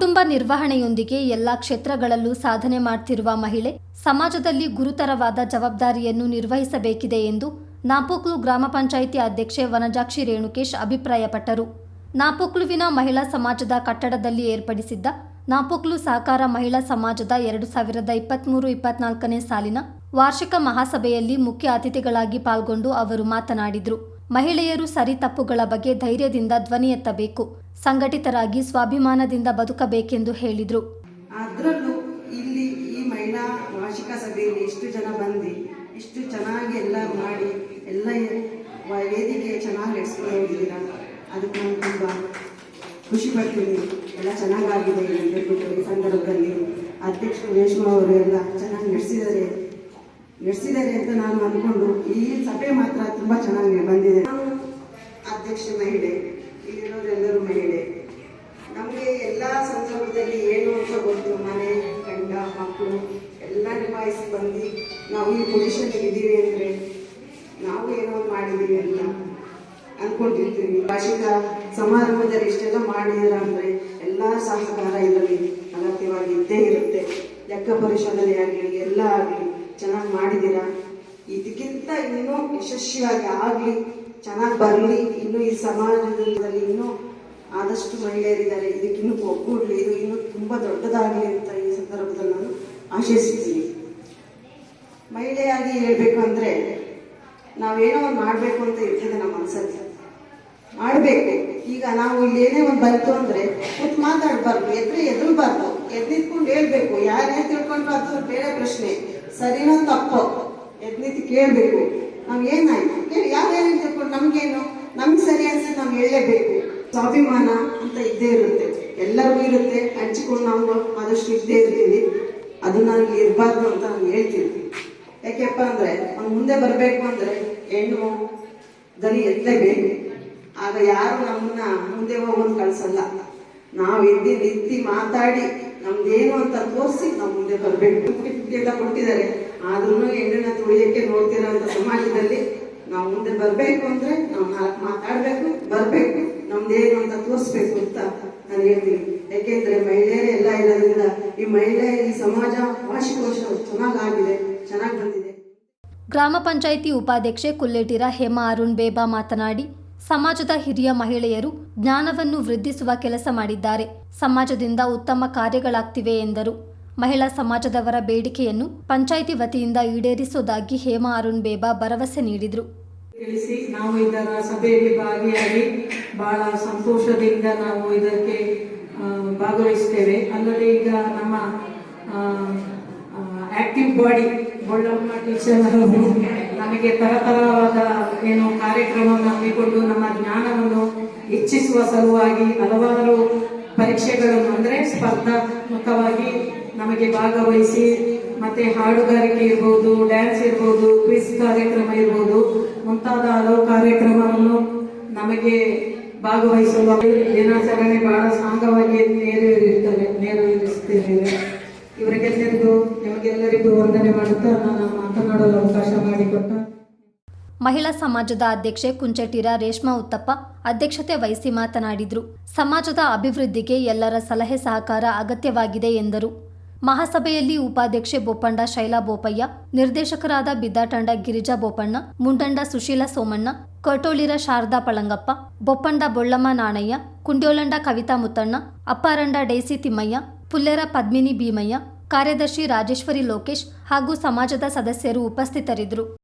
ಕುಟುಂಬ ನಿರ್ವಹಣೆಯೊಂದಿಗೆ ಎಲ್ಲಾ ಕ್ಷೇತ್ರಗಳಲ್ಲೂ ಸಾಧನೆ ಮಾಡ್ತಿರುವ ಮಹಿಳೆ ಸಮಾಜದಲ್ಲಿ ಗುರುತರವಾದ ಜವಾಬ್ದಾರಿಯನ್ನು ನಿರ್ವಹಿಸಬೇಕಿದೆ ಎಂದು ನಾಪೋಕ್ಲು ಗ್ರಾಮ ಪಂಚಾಯಿತಿ ಅಧ್ಯಕ್ಷೆ ವನಜಾಕ್ಷಿ ರೇಣುಕೇಶ್ ಅಭಿಪ್ರಾಯಪಟ್ಟರು. ನಾಪೋಕ್ಲುವಿನ ಮಹಿಳಾ ಸಮಾಜದ ಕಟ್ಟಡದಲ್ಲಿ ಏರ್ಪಡಿಸಿದ್ದ ನಾಪೋಕ್ಲು ಸಹಕಾರ ಮಹಿಳಾ ಸಮಾಜದ ಎರಡು ಸಾವಿರದ ಇಪ್ಪತ್ತ್ಮೂರು ಇಪ್ಪತ್ನಾಲ್ಕನೇ ಸಾಲಿನ ವಾರ್ಷಿಕ ಮಹಾಸಭೆಯಲ್ಲಿ ಮುಖ್ಯ ಅತಿಥಿಗಳಾಗಿ ಪಾಲ್ಗೊಂಡು ಅವರು ಮಾತನಾಡಿದರು. ಮಹಿಳೆಯರು ಸರಿ ತಪ್ಪುಗಳ ಬಗ್ಗೆ ಧೈರ್ಯದಿಂದ ಧ್ವನಿ ಎತ್ತಬೇಕು. ಸಂಘಟಿತರಾಗಿ ಸ್ವಾಭಿಮಾನದಿಂದ ಬದುಕಬೇಕೆಂದು ಹೇಳಿದರು. ಅದರಲ್ಲೂ ಇಲ್ಲಿ ಈ ಮಹಿಳಾ ವಾರ್ಷಿಕ ಸಭೆಯಲ್ಲಿ ಎಷ್ಟು ಜನ ಬಂದು, ಎಷ್ಟು ಚೆನ್ನಾಗಿ ಎಲ್ಲ ಮಾಡಿ, ಎಲ್ಲ ವೇದಿಕೆ ಚೆನ್ನಾಗಿ ನಡೆಸ್ಕೊಂಡು ಅದಕ್ಕೆ ನಾನು ತುಂಬ ಖುಷಿ ಪಡ್ತೀನಿ. ಎಲ್ಲ ಚೆನ್ನಾಗಾಗಿದೆ ಈ ಸಂದರ್ಭದಲ್ಲಿ. ಅಧ್ಯಕ್ಷ ರೇಷ್ಮಾ ಅವರು ಎಲ್ಲ ಚೆನ್ನಾಗಿ ನಡೆಸಿದ್ದಾರೆ. ನಡೆಸಿದ್ದಾರೆ ಅಂತ ನಾನು ಅಂದ್ಕೊಂಡು ಈ ಸಭೆ ಮಾತ್ರ ತುಂಬ ಚೆನ್ನಾಗಿ ಬಂದಿದೆ. ನಾನು ಅಧ್ಯಕ್ಷ ಮಹಿಳೆ ಇಲ್ಲಿರೋರೆಲ್ಲರೂ ಮಹಿಳೆ. ನಮಗೆ ಎಲ್ಲ ಸಂದರ್ಭದಲ್ಲಿ ಏನು ಅಂತ ಗೊತ್ತು? ಮನೆ, ಗಂಡ, ಮಕ್ಕಳು ಎಲ್ಲ ನಿಭಾಯಿಸಿ ಬಂದು ನಾವು ಈ ಪೊಸಿಷನ್ ಇದ್ದೀವಿ ಅಂದರೆ ನಾವು ಏನೋ ಮಾಡಿದ್ದೀವಿ ಅಂತ ಅನ್ಕೊಂಡಿರ್ತೀವಿ ವಾರ್ಷಿಕ ಸಮಾರಂಭದಲ್ಲಿ ಇಷ್ಟೆಲ್ಲ ಮಾಡಿದ್ರ ಅಂದರೆ ಎಲ್ಲ ಸಹಕಾರ ಇದರಲ್ಲಿ ಅಗತ್ಯವಾಗಿ ಇದ್ದೇ ಇರುತ್ತೆ. ಲೆಕ್ಕ ಪರಿಶೋಧನೆ ಆಗಲಿ, ಎಲ್ಲ ಆಗಲಿ. ಚೆನ್ನಾಗಿ ಮಾಡಿದ್ದೀರಾ? ಇದಕ್ಕಿಂತ ಇನ್ನೂ ಯಶಸ್ವಿಯಾಗಿ ಆಗಲಿ, ಚೆನ್ನಾಗಿ ಬರಲಿ. ಇನ್ನು ಈ ಸಮಾಜದಲ್ಲಿ ಇನ್ನೂ ಆದಷ್ಟು ಮಹಿಳೆಯರಿದ್ದಾರೆ. ಇದಕ್ಕಿನ್ನೂ ಒಗ್ಗೂಡ್ಲಿ. ಇದು ಇನ್ನೂ ತುಂಬ ದೊಡ್ಡದಾಗಲಿ ಅಂತ ಈ ಸಂದರ್ಭದಲ್ಲಿ ನಾನು ಆಶಿಸ್ತೀನಿ. ಮಹಿಳೆಯಾಗಿ ಹೇಳಬೇಕು ಅಂದರೆ ನಾವೇನೋ ಒಂದು ಮಾಡಬೇಕು ಅಂತ ಇರ್ತದೆ ನಮ್ಮ ಮನಸ್ಸಲ್ಲಿ. ಮಾಡಬೇಕು. ಈಗ ನಾವು ಇಲ್ಲಿ ಏನೇ ಒಂದು ಬಂತು ಅಂದರೆ ಕೂತ್ ಮಾತಾಡಬಾರ್ದು. ಎದ್ರೆ ಎದುರಬಾರ್ದು. ಎದ್ ನಿಂತ್ಕೊಂಡು ಹೇಳ್ಬೇಕು. ಯಾರೇ ತಿಳ್ಕೊಂಡ್ರು ಅದು ಬೇರೆ ಪ್ರಶ್ನೆ. ಸರಿನೋ ತಪ್ಪು. ಎದ್ನಿತಿ ನಿಂತು ಕೇಳಬೇಕು. ನಾವು ಏನಾಯ್ತು? ಕೇಳಿ ಯಾರೇನು ತಿಳ್ಕೊಂಡು ನಮ್ಗೇನು? ನಮ್ಗೆ ಸರಿ ಅನ್ಸಿದ್ರೆ ನಾವು ಹೇಳಲೇಬೇಕು. ಸ್ವಾಭಿಮಾನ ಅಂತ ಇದ್ದೇ ಇರುತ್ತೆ. ಎಲ್ಲರಿಗೂ ಇರುತ್ತೆ. ಹಂಚಿಕೊಂಡು ನಾವು ಆದಷ್ಟು ಇದ್ದೇ ಇರ್ತೀವಿ. ಅದು ನನಗೆ ಇರಬಾರ್ದು ಅಂತ ನಾನು ಹೇಳ್ತೀನಿ. ಯಾಕೆಪ್ಪ ಅಂದ್ರೆ ಅವ್ನು ಮುಂದೆ ಬರಬೇಕು ಅಂದ್ರೆ ಹೆಣ್ಣು ದನಿ ಎತ್ತಲೇಬೇಕು ಆಗ ಯಾರು ನಮ್ಮನ್ನ ಮುಂದೆ ಹೋಗೋದು ಕಳ್ಸಲ್ಲ. ನಾವು ಎದ್ದು ನಿಂತು ಮಾತಾಡಿ ನಮ್ದೇನು ಅಂತ ತೋರಿಸಿ ನಾವು ಮುಂದೆ ಬರಬೇಕು. ಫಿಫ್ಟಿ ಫಿಫ್ಟಿ ಅಂತ ಕೊಟ್ಟಿದ್ದಾರೆ ಆದ್ರೂ ಹೆಣ್ಣನ್ನ ತುಳಿಯಕ್ಕೆ ನೋಡ್ತಿರೋ ಸಮಾಜದಲ್ಲಿ ನಾವು ಮುಂದೆ ಬರಬೇಕು ಅಂದ್ರೆ ನಾವು ಮಾತಾಡಬೇಕು, ಬರಬೇಕು. ನಮ್ದೇನು ಅಂತ ತೋರಿಸ್ಬೇಕು ಅಂತ ನಾನು ಹೇಳ್ತೀನಿ. ಯಾಕೆಂದ್ರೆ ಮಹಿಳೆಯರೇ ಎಲ್ಲ ಇರೋದ್ರಿಂದ ಈ ಮಹಿಳೆ, ಈ ಸಮಾಜ ವಾರ್ಷಿಕೋಶ ಚೆನ್ನಾಗಾಗಿದೆ, ಚೆನ್ನಾಗಿ ಬಂದಿದೆ. ಗ್ರಾಮ ಪಂಚಾಯಿತಿ ಉಪಾಧ್ಯಕ್ಷೆ ಕುಲ್ಲೇಟಿರ ಹೇಮಾ ಅರುಣ್ ಬೇಬಾ ಮಾತನಾಡಿ ಸಮಾಜದ ಹಿರಿಯ ಮಹಿಳೆಯರು ಜ್ಞಾನವನ್ನು ವೃದ್ಧಿಸುವ ಕೆಲಸ ಮಾಡಿದ್ದಾರೆ. ಸಮಾಜದಿಂದ ಉತ್ತಮ ಕಾರ್ಯಗಳಾಗ್ತಿವೆ ಎಂದರು. ಮಹಿಳಾ ಸಮಾಜದವರ ಬೇಡಿಕೆಯನ್ನು ಪಂಚಾಯಿತಿ ವತಿಯಿಂದ ಈಡೇರಿಸುವುದಾಗಿ ಹೇಮಾ ಅರುಣ್ ಬೇಬಾ ಭರವಸೆ ನೀಡಿದರು. ತಿಳಿಸಿ, ನಾವು ಇದರ ಸಭೆಯಲ್ಲಿ ಭಾಗಿಯಾಗಿ ಬಹಳ ಸಂತೋಷದಿಂದ ನಾವು ಇದಕ್ಕೆ ಭಾಗವಹಿಸ್ತೇವೆ. ಅಲ್ಲದೆ ಈಗ ನಮ್ಮ ಆಕ್ಟಿವ್ ಬಾಡಿ ಬೊಳ್ಳಮ್ಮ ಟೀಚರ್ ನಮಗೆ ತರತರವಾದ ಏನು ಕಾರ್ಯಕ್ರಮವನ್ನು ಹಮ್ಮಿಕೊಂಡು ನಮ್ಮ ಜ್ಞಾನವನ್ನು ಹೆಚ್ಚಿಸುವ ಸಲುವಾಗಿ ಹಲವಾರು ಪರೀಕ್ಷೆಗಳನ್ನು, ಅಂದರೆ ಸ್ಪರ್ಧಾತ್ಮಕವಾಗಿ ನಮಗೆ ಭಾಗವಹಿಸಿ ಮತ್ತೆ ಹಾಡುಗಾರಿಕೆ ಇರ್ಬೋದು ಡ್ಯಾನ್ಸ್ ಇರ್ಬೋದು ಕ್ವಿಸ್ ಕಾರ್ಯಕ್ರಮ ಇರ್ಬೋದು, ಮುಂತಾದ ಹಲವು ಕಾರ್ಯಕ್ರಮವನ್ನು ನಮಗೆ ಭಾಗವಹಿಸಲು ದಿನಾಚರಣೆ ಬಹಳ ಸಾಂಗವಾಗಿ ನೆರವೇರಿರ್ತವೆ ನೆರವೇರಿಸುತ್ತಿದ್ದೇವೆ ಮಹಿಳಾ ಸಮಾಜದ ಅಧ್ಯಕ್ಷೆ ಕುಂಚಟಿರ ರೇಷ್ಮಾ ಉತ್ತಪ್ಪ ಅಧ್ಯಕ್ಷತೆ ವಹಿಸಿ ಮಾತನಾಡಿದರು. ಸಮಾಜದ ಅಭಿವೃದ್ಧಿಗೆ ಎಲ್ಲರ ಸಲಹೆ ಸಹಕಾರ ಅಗತ್ಯವಾಗಿದೆ ಎಂದರು. ಮಹಾಸಭೆಯಲ್ಲಿ ಉಪಾಧ್ಯಕ್ಷೆ ಬೋಪಣ್ಣ ಶೈಲಾ ಬೋಪಯ್ಯ, ನಿರ್ದೇಶಕರಾದ ಬಿದ್ದಾಟಂಡ ಗಿರಿಜಾ ಬೋಪಣ್ಣ, ಮುಂಡಂಡ ಸುಶೀಲಾ ಸೋಮಣ್ಣ ಕೊಟೋಳಿರ ಶಾರದಾ ಪಳಂಗಪ್ಪ ಬೊಪ್ಪಂಡ ಬೊಳ್ಳಮ್ಮ ನಾಣಯ್ಯ, ಕುಂಡ್ಯೋಲಂಡ ಕವಿತಾ ಮುತ್ತಣ್ಣ ಅಪ್ಪಾರಂಡ ಡೈಸಿ ತಿಮ್ಮಯ್ಯ, ಪುಲ್ಲೆರ ಪದ್ಮಿನಿ ಭೀಮಯ್ಯ ಕಾರ್ಯದರ್ಶಿ ರಾಜೇಶ್ವರಿ ಲೋಕೇಶ್ ಹಾಗೂ ಸಮಾಜದ ಸದಸ್ಯರು ಉಪಸ್ಥಿತರಿದ್ದರು.